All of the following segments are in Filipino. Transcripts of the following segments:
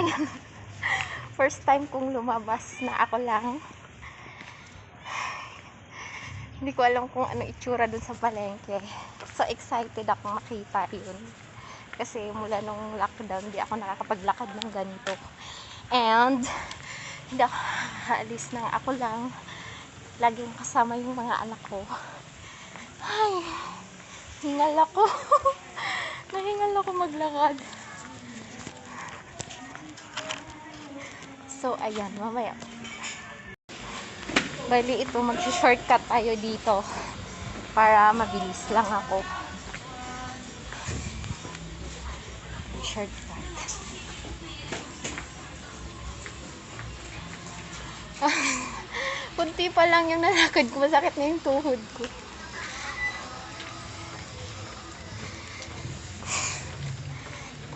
ayan. First time kong lumabas na ako lang. Hindi ko alam kung ano itsura dun sa palengke. So excited ako makita yun. Kasi mula nung lockdown, di ako nakakapaglakad ng ganito. And, hindi ako aalis ng ako lang. Laging kasama yung mga anak ko. Ay, hingal ako. Nahingal ako maglakad. So, ayan, mamaya. Bali, ito, mag-shortcut tayo dito. Para mabilis lang ako. Shortcut. Kunti pa lang yung nalakad ko. Masakit na yung tuhod ko.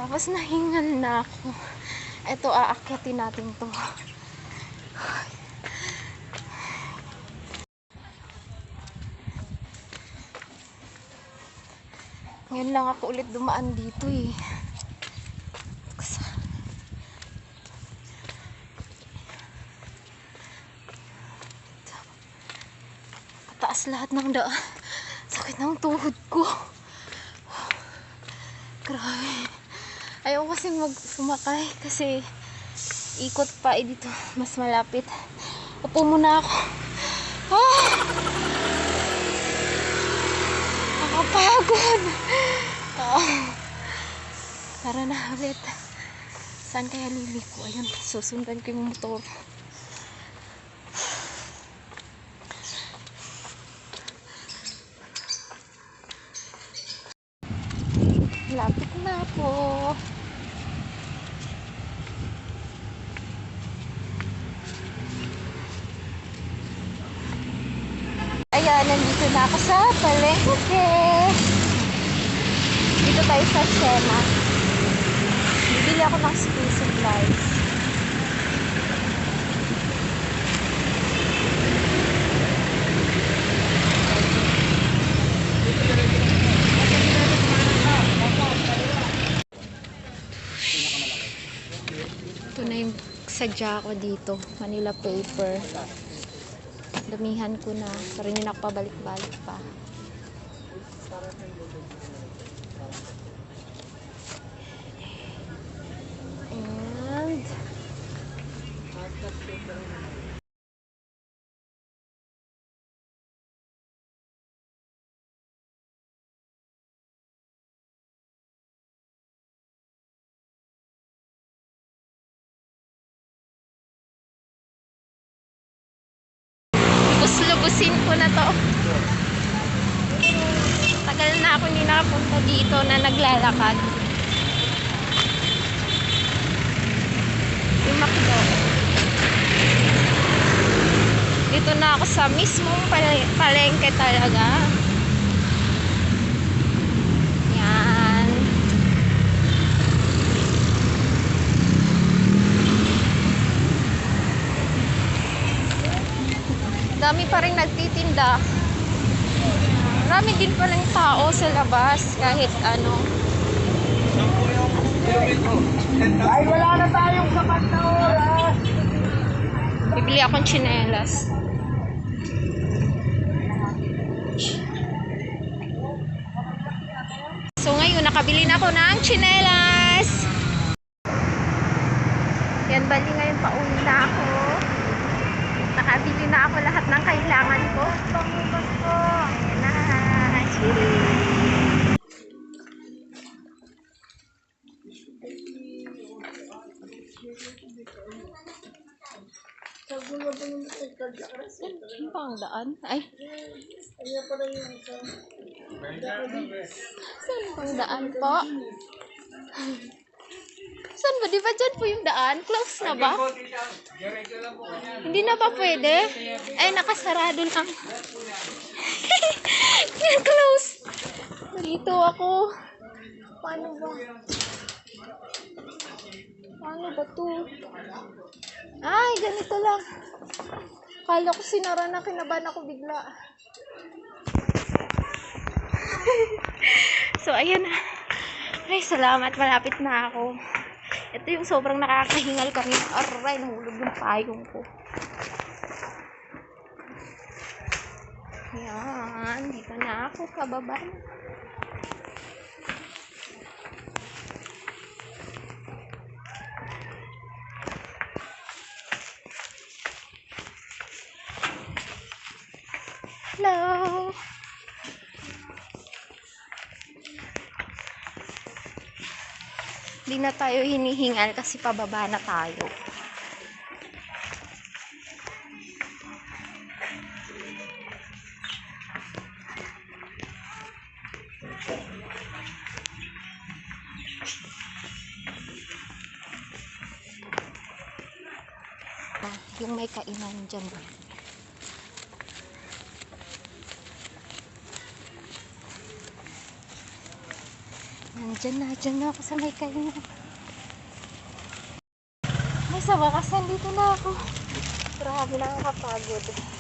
Tapos nahingal na ako. Ito, aakyatin natin to. Ngayon lang ako ulit dumaan dito eh. Pataas lahat ng daan. Sakit ng tuhod ko. Grabe. Ayaw kasi mag sumakay kasi ikot pa eh dito. Mas malapit. Upo muna ako. Ah! Nakapagod. Ah. Tara na ulit. Saan kaya liliko? Ayun, susundan ko yung motor. Lapit na ako. Ayan, nandito na ako sa palengke. Dito tayo sa Sena. Bibili ako ng school supplies. Ito na yung sadya ko dito. Manila paper. Damihan ko na. Pero hindi na pabalik-balik pa. And... Lubus-lubusin ko na to. Tagal na ako hindi nakapunta dito na naglalakad. Yung McDo. Dito na ako sa mismong pal- palengke talaga. Yan. Dami pa rin nagtitinda. Marami din pa rin tao sa labas kahit ano. Ay, wala na tayong sapat na oras. Bibili akong tsinelas. So ngayon, nakabili na ako ng tsinelas. Yan, bali ngayon pauwi na ako. Nakabili na ako lahat ng kailangan ko. Pangubas ko. Ayan na. Ano pa ang daan? Ay, saan pang daan po? Saan ba? Di ba dyan po yung daan? Close na ba? Hindi na ba pwede? Ay, nakasarado lang. Close. Dito ako. Paano ba? Paano ba to? Ay, ganito lang. Kala ko sinara na, kinabahan ako bigla. so, ayan na. Ay, salamat. Malapit na ako. Ito yung sobrang nakakahingal kanina. Aray, nahulog yung payong ko. Yan, dito na ako, pababa na. Hello! Di na tayo hinihingal kasi pababa na tayo. Ah, yung may kainan dyan. Nandyan na, dyan na ako sa may kainan. Ay, sa wakas, nandito na ako. Grabe, nakakapagod.